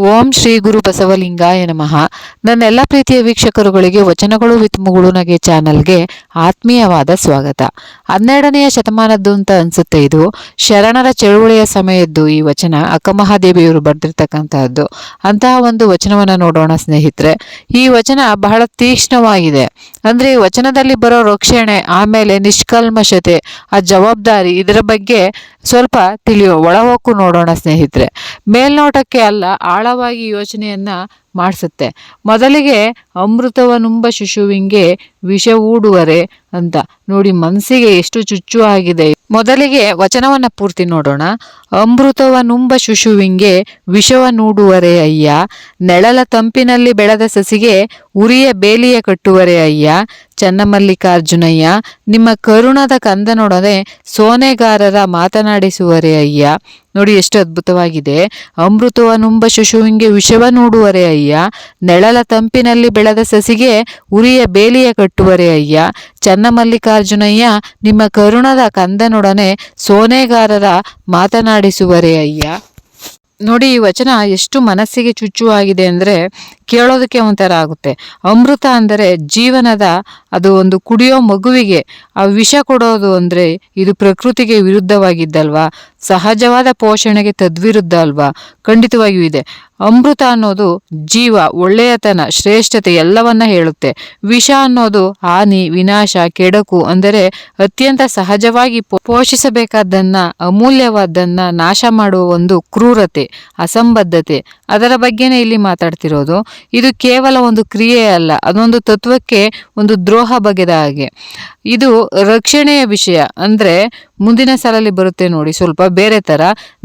ಓಂ ಶ್ರೀ ಗುರು ಬಸವಲಿಂಗಾಯ ನಮಃ. ನನ್ನೆಲ್ಲ ಪ್ರೀತಿಯ ವೀಕ್ಷಕರುಗಳಿಗೆ, ವಚನಗಳು ವಿತ್ ಮುಗುಳುನಗೆ ಚಾನಲ್ಗೆ ಆತ್ಮೀಯವಾದ ಸ್ವಾಗತ. ಹನ್ನೆರಡನೆಯ ಶತಮಾನದ್ದು ಅಂತ ಅನ್ಸುತ್ತೆ ಇದು. ಶರಣರ ಚಳುವಳಿಯ ಸಮಯದ್ದು ಈ ವಚನ. ಅಕ್ಕಮಹಾದೇವಿಯವರು ಬರೆದಿರ್ತಕ್ಕಂತಹದ್ದು. ಅಂತಹ ಒಂದು ವಚನವನ್ನು ನೋಡೋಣ ಸ್ನೇಹಿತರೆ. ಈ ವಚನ ಬಹಳ ತೀಕ್ಷ್ಣವಾಗಿದೆ. ಅಂದ್ರೆ ವಚನದಲ್ಲಿ ಬರೋ ರಕ್ಷಣೆ, ಆಮೇಲೆ ನಿಷ್ಕಲ್ಮಶತೆ, ಆ ಜವಾಬ್ದಾರಿ ಇದರ ಬಗ್ಗೆ ಸ್ವಲ್ಪ ತಿಳಿಯೋ ಒಳಹೊಕ್ಕು ನೋಡೋಣ ಸ್ನೇಹಿತರೆ. ಮೇಲ್ನೋಟಕ್ಕೆ ಅಲ್ಲ ಆಳವಾಗಿ ಯೋಚನೆಯನ್ನ ಮಾಡಿಸುತ್ತೆ. ಮೊದಲಿಗೆ ಅಮೃತವನುಂಬ ಶಿಶುವಿಂಗೆ ವಿಷವೂಡುವರೆ ಅಂತ. ನೋಡಿ ಮನಸ್ಸಿಗೆ ಎಷ್ಟು ಚುಚ್ಚು ಆಗಿದೆ ಮೊದಲಿಗೆ ವಚನವನ್ನ ಪೂರ್ತಿ ನೋಡೋಣ. ಅಮೃತವನುಂಬ ಶಿಶುವಿಂಗೆ ವಿಷವ ನೂಡುವರೆ ಅಯ್ಯ. ನೆಳಲ ತಂಪಿನಲ್ಲಿ ಬೆಳೆದ ಸಸಿಗೆ ಉರಿಯ ಬೇಲಿಯ ಕಟ್ಟುವರೆ ಅಯ್ಯ. ಚನ್ನಮಲ್ಲಿಕಾರ್ಜುನಯ್ಯ, ನಿಮ್ಮ ಕರುಣದ ಕಂದನೊಡನೆ ಸೋನೆಗಾರರ ಮಾತನಾಡಿಸುವರೆ ಅಯ್ಯ. ನೋಡಿ ಎಷ್ಟು ಅದ್ಭುತವಾಗಿದೆ. ಅಮೃತವನುಂಬ ಶಿಶುವಿಗೆ ವಿಷವ ನೋಡುವರೆ ಅಯ್ಯ. ನೆಳಲ ತಂಪಿನಲ್ಲಿ ಬೆಳೆದ ಸಸಿಗೆ ಉರಿಯ ಬೇಲಿಯ ಕಟ್ಟುವರೆ ಅಯ್ಯ. ಚನ್ನಮಲ್ಲಿಕಾರ್ಜುನಯ್ಯ ನಿಮ್ಮ ಕರುಣದ ಕಂದನೊಡನೆ ಸೋನೆಗಾರರ ಮಾತನಾಡಿಸುವರೆ ಅಯ್ಯ. ನೋಡಿ ಈ ವಚನ ಎಷ್ಟು ಮನಸ್ಸಿಗೆ ಚುಚ್ಚುವಾಗಿದೆ ಅಂದರೆ ಕೇಳೋದಕ್ಕೆ ಒಂಥರ ಆಗುತ್ತೆ. ಅಮೃತ ಅಂದರೆ ಜೀವನದ ಅದು ಒಂದು ಕುಡಿಯೋ ಮಗುವಿಗೆ ಆ ವಿಷ ಕೊಡೋದು ಅಂದರೆ ಇದು ಪ್ರಕೃತಿಗೆ ವಿರುದ್ಧವಾಗಿದ್ದಲ್ವಾ? ಸಹಜವಾದ ಪೋಷಣೆಗೆ ತದ್ವಿರುದ್ಧ ಅಲ್ವಾ? ಖಂಡಿತವಾಗಿಯೂ ಇದೆ. ಅಮೃತ ಅನ್ನೋದು ಜೀವ, ಒಳ್ಳೆಯತನ, ಶ್ರೇಷ್ಠತೆ ಎಲ್ಲವನ್ನ ಹೇಳುತ್ತೆ. ವಿಷ ಅನ್ನೋದು ಹಾನಿ, ವಿನಾಶ, ಕೆಡಕು ಅಂದರೆ ಅತ್ಯಂತ ಸಹಜವಾಗಿ ಪೋಷಿಸಬೇಕಾದ್ದನ್ನ, ಅಮೂಲ್ಯವಾದ್ದನ್ನ ನಾಶ ಮಾಡುವ ಒಂದು ಕ್ರೂರತೆ, ಅಸಂಬದ್ಧತೆ. ಅದರ ಬಗ್ಗೆನೇ ಇಲ್ಲಿ ಮಾತಾಡ್ತಿರೋದು, ಇದು ಕೇವಲ ಒಂದು ಕ್ರಿಯೆ ಅಲ್ಲ, ಅದೊಂದು ತತ್ವಕ್ಕೆ ಒಂದು ದ್ರೋಹ ಬಗೆದ ಹಾಗೆ. ಇದು ರಕ್ಷಣೆಯ ವಿಷಯ, ಅಂದರೆ ಮುಂದಿನ ಸಾಲಲ್ಲಿ ಬರುತ್ತೆ ನೋಡಿ, ಸ್ವಲ್ಪ ಬೇರೆ ಥರ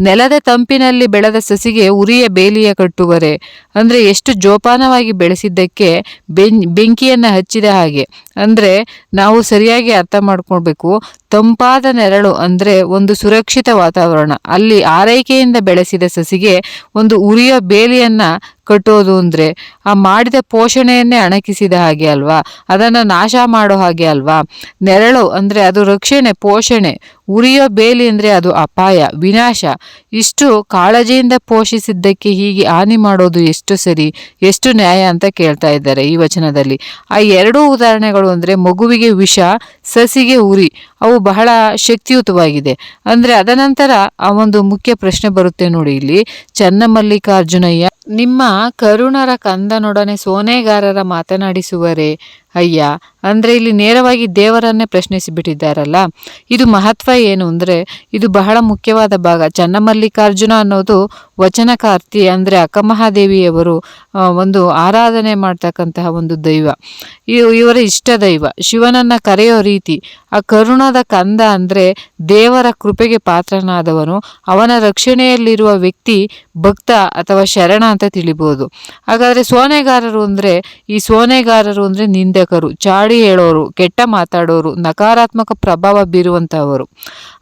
ನೆಲದ ತಂಪಿನಲ್ಲಿ ಬೆಳೆದ ಸಸಿಗೆ ಉರಿಯ ಬೇಲಿಯ ಕಟ್ಟುವರೆ, ಅಂದರೆ ಎಷ್ಟು ಜೋಪಾನವಾಗಿ ಬೆಳೆಸಿದ್ದಕ್ಕೆ ಬೆಂ ಬೆಂಕಿಯನ್ನು ಹಚ್ಚಿದ ಹಾಗೆ. ಅಂದರೆ ನಾವು ಸರಿಯಾಗಿ ಅರ್ಥ ಮಾಡ್ಕೊಳ್ಬೇಕು, ತಂಪಾದ ನೆರಳು ಅಂದರೆ ಒಂದು ಸುರಕ್ಷಿತ ವಾತಾವರಣ. ಅಲ್ಲಿ ಆರೈಕೆಯಿಂದ ಬೆಳೆಸಿದ ಸಸಿಗೆ ಒಂದು ಉರಿಯ ಬೇಲಿಯನ್ನ ಕಟ್ಟೋದು ಅಂದರೆ ಆ ಮಾಡಿದ ಪೋಷಣೆಯನ್ನೇ ಅಣಕಿಸಿದ ಹಾಗೆ ಅಲ್ವಾ? ಅದನ್ನು ನಾಶ ಮಾಡೋ ಹಾಗೆ ಅಲ್ವಾ? ನೆರಳು ಅಂದರೆ ಅದು ರಕ್ಷಣೆ, ಪೋಷಣೆ. ಉರಿಯೋ ಬೇಲಿ ಅಂದರೆ ಅದು ಅಪಾಯ, ವಿನಾಶ. ಇಷ್ಟು ಕಾಳಜಿಯಿಂದ ಪೋಷಿಸಿದ್ದಕ್ಕೆ ಹೀಗೆ ಹಾನಿ ಮಾಡೋದು ಎಷ್ಟು ಸರಿ, ಎಷ್ಟು ನ್ಯಾಯ ಅಂತ ಕೇಳ್ತಾ ಇದ್ದಾರೆ ಈ ವಚನದಲ್ಲಿ. ಆ ಎರಡೂ ಉದಾಹರಣೆಗಳು ಅಂದರೆ ಮಗುವಿಗೆ ವಿಷ, ಸಸಿಗೆ ಉರಿ, ಅವು ಬಹಳ ಶಕ್ತಿಯುತವಾಗಿದೆ. ಅಂದರೆ ಅದನಂತರ ಆ ಒಂದು ಮುಖ್ಯ ಪ್ರಶ್ನೆ ಬರುತ್ತೆ ನೋಡಿ ಇಲ್ಲಿ. ಚನ್ನಮಲ್ಲಿಕಾರ್ಜುನಯ್ಯ ನಿಮ್ಮ ಕರುಣರ ಕಂದನೊಡನೆ ಸೋನೆಗಾರರ ಮಾತನಾಡಿಸುವರೆ ಅಯ್ಯ. ಅಂದರೆ ಇಲ್ಲಿ ನೇರವಾಗಿ ದೇವರನ್ನೇ ಪ್ರಶ್ನಿಸಿ ಬಿಟ್ಟಿದ್ದಾರಲ್ಲ ಇದು ಮಹತ್ವ ಏನು ಅಂದರೆ, ಇದು ಬಹಳ ಮುಖ್ಯವಾದ ಭಾಗ. ಚನ್ನಮಲ್ಲಿಕಾರ್ಜುನ ಅನ್ನೋದು ವಚನಕಾರ್ತಿ ಅಂದರೆ ಅಕ್ಕಮಹಾದೇವಿಯವರು ಒಂದು ಆರಾಧನೆ ಮಾಡ್ತಕ್ಕಂತಹ ಒಂದು ದೈವ. ಇವ್- ಇವರ ಇಷ್ಟ ದೈವ. ಶಿವನನ್ನು ಕರೆಯೋ ರೀತಿ, ಆ ಕರುಣದ ಕಂದ ಅಂದರೆ ದೇವರ ಕೃಪೆಗೆ ಪಾತ್ರನಾದವನು, ಅವನ ರಕ್ಷಣೆಯಲ್ಲಿರುವ ವ್ಯಕ್ತಿ ಭಕ್ತ ಅಥವಾ ಶರಣ ಅಂತ ತಿಳಿಬೋದು. ಹಾಗಾದರೆ ಸೋನೆಗಾರರು ಅಂದರೆ, ಈ ಸೋನೆಗಾರರು ಅಂದರೆ ನಿಂದಕರು, ಚಾಡಿ ಹೇಳೋರು, ಕೆಟ್ಟ ಮಾತಾಡೋರು, ನಕಾರಾತ್ಮಕ ಪ್ರಭಾವ ಬೀರುವಂತಹವರು.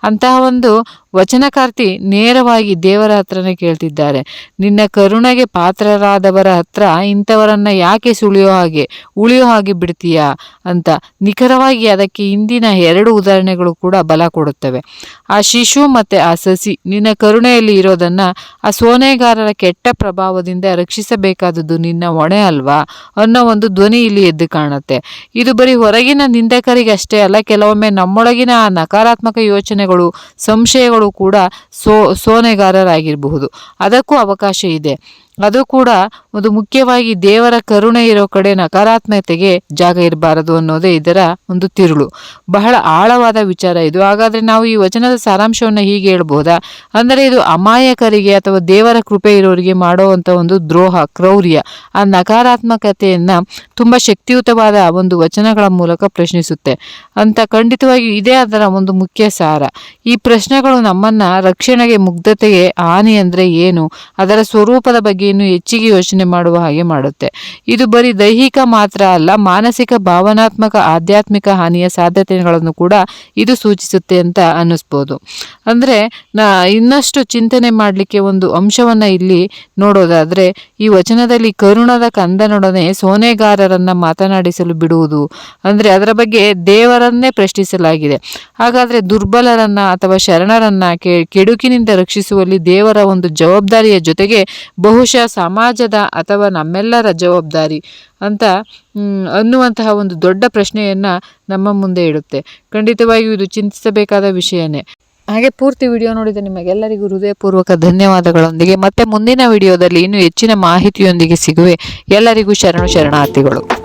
ಅಂತಹ ಒಂದು ವಚನಕಾರ್ತಿ ನೇರವಾಗಿ ದೇವರ ಹತ್ರನೇ ಕೇಳ್ತಿದ್ದಾರೆ. ನಿನ್ನ ಕರುಣೆಗೆ ಪಾತ್ರರಾದವರ ಹತ್ರ ಇಂಥವರನ್ನ ಯಾಕೆ ಸುಳಿಯೋ ಹಾಗೆ, ಉಳಿಯೋ ಹಾಗೆ ಬಿಡ್ತೀಯಾ ಅಂತ ನಿಖರವಾಗಿ ಅದಕ್ಕೆ ಇಂದಿನ ಎರಡು ಉದಾಹರಣೆಗಳು ಕೂಡ ಬಲ ಕೊಡುತ್ತವೆ. ಆ ಶಿಶು ಮತ್ತೆ ಆ ಸಸಿ ನಿನ್ನ ಕರುಣೆಯಲ್ಲಿ ಇರೋದನ್ನ ಆ ಸೋನೆಗಾರರ ಕೆಟ್ಟ ಪ್ರಭಾವದಿಂದ ರಕ್ಷಿಸಬೇಕಾದದ್ದು ನಿನ್ನ ಹೊಣೆ ಅಲ್ವಾ? ಅನ್ನೋ ಒಂದು ಧ್ವನಿ ಇಲ್ಲಿ ಎದ್ದು ಕಾಣುತ್ತೆ. ಇದು ಬರೀ ಹೊರಗಿನ ನಿಂದಕರಿಗೆ ಅಷ್ಟೇ ಅಲ್ಲ, ಕೆಲವೊಮ್ಮೆ ನಮ್ಮೊಳಗಿನ ಆ ನಕಾರಾತ್ಮಕ ಯೋಚನೆಗಳು, ಸಂಶಯಗಳು ಕೂಡ ಸೋ ಸೋನೆಗಾರರಾಗಿರಬಹುದು. ಅದಕ್ಕೂ ಅವಕಾಶ ಇದೆ. ಅದು ಕೂಡ ಒಂದು ಮುಖ್ಯವಾಗಿ ದೇವರ ಕರುಣೆ ಇರೋ ಕಡೆ ನಕಾರಾತ್ಮಕತೆಗೆ ಜಾಗ ಇರಬಾರದು ಅನ್ನೋದೇ ಇದರ ಒಂದು ತಿರುಳು. ಬಹಳ ಆಳವಾದ ವಿಚಾರ ಇದು. ಹಾಗಾದ್ರೆ ನಾವು ಈ ವಚನದ ಸಾರಾಂಶವನ್ನ ಹೀಗೆ ಹೇಳ್ಬೋದಾ? ಅಂದರೆ ಇದು ಅಮಾಯಕರಿಗೆ ಅಥವಾ ದೇವರ ಕೃಪೆ ಇರೋರಿಗೆ ಮಾಡುವಂತ ಒಂದು ದ್ರೋಹ, ಕ್ರೌರ್ಯ. ಆ ನಕಾರಾತ್ಮಕತೆಯನ್ನ ತುಂಬಾ ಶಕ್ತಿಯುತವಾದ ಒಂದು ವಚನಗಳ ಮೂಲಕ ಪ್ರಶ್ನಿಸುತ್ತೆ. ಅಂತ ಖಂಡಿತವಾಗಿ ಇದೇ ಅದರ ಒಂದು ಮುಖ್ಯ ಸಾರ. ಈ ಪ್ರಶ್ನೆಗಳು ನಮ್ಮನ್ನ ರಕ್ಷಣೆಗೆ, ಮುಗ್ಧತೆಗೆ ಹಾನಿ ಅಂದ್ರೆ ಏನು? ಅದರ ಸ್ವರೂಪದ ಬಗ್ಗೆ ಇನ್ನು ಹೆಚ್ಚಿಗೆ ಯೋಚನೆ ಮಾಡುವ ಹಾಗೆ ಮಾಡುತ್ತೆ. ಇದು ಬರೀ ದೈಹಿಕ ಮಾತ್ರ ಅಲ್ಲ, ಮಾನಸಿಕ, ಭಾವನಾತ್ಮಕ, ಆಧ್ಯಾತ್ಮಿಕ ಹಾನಿಯ ಸಾಧ್ಯತೆಗಳನ್ನು ಕೂಡ ಇದು ಸೂಚಿಸುತ್ತೆ ಅಂತ ಅನ್ನಿಸ್ಬೋದು. ಅಂದರೆ ನಾ ಇನ್ನಷ್ಟು ಚಿಂತನೆ ಮಾಡಲಿಕ್ಕೆ ಒಂದು ಅಂಶವನ್ನು ಇಲ್ಲಿ ನೋಡೋದಾದ್ರೆ, ಈ ವಚನದಲ್ಲಿ ಕರುಣದ ಕಂದನೊಡನೆ ಸೋನೆಗಾರರನ್ನ ಮಾತನಾಡಿಸಲು ಬಿಡುವುದು. ಅಂದರೆ ಅದರ ಬಗ್ಗೆ ದೇವರನ್ನೇ ಪ್ರಶ್ನಿಸಲಾಗಿದೆ. ಹಾಗಾದ್ರೆ ದುರ್ಬಲರನ್ನ ಅಥವಾ ಶರಣರನ್ನ ಕೆಡುಕಿನಿಂದ ರಕ್ಷಿಸುವಲ್ಲಿ ದೇವರ ಒಂದು ಜವಾಬ್ದಾರಿಯ ಜೊತೆಗೆ ಬಹುಶಃ ಬಹುಶಃ ಸಮಾಜದ ಅಥವಾ ನಮ್ಮೆಲ್ಲರ ಜವಾಬ್ದಾರಿ ಅಂತ ಅನ್ನುವಂತಹ ಒಂದು ದೊಡ್ಡ ಪ್ರಶ್ನೆಯನ್ನು ನಮ್ಮ ಮುಂದೆ ಇಡುತ್ತೆ. ಖಂಡಿತವಾಗಿಯೂ ಇದು ಚಿಂತಿಸಬೇಕಾದ ವಿಷಯನೇ. ಹಾಗೆ ಪೂರ್ತಿ ವಿಡಿಯೋ ನೋಡಿದ ನಿಮಗೆಲ್ಲರಿಗೂ ಹೃದಯಪೂರ್ವಕ ಧನ್ಯವಾದಗಳೊಂದಿಗೆ. ಮತ್ತೆ ಮುಂದಿನ ವಿಡಿಯೋದಲ್ಲಿ ಇನ್ನೂ ಹೆಚ್ಚಿನ ಮಾಹಿತಿಯೊಂದಿಗೆ ಸಿಗುವೆ. ಎಲ್ಲರಿಗೂ ಶರಣು ಶರಣಾರ್ಥಿಗಳು.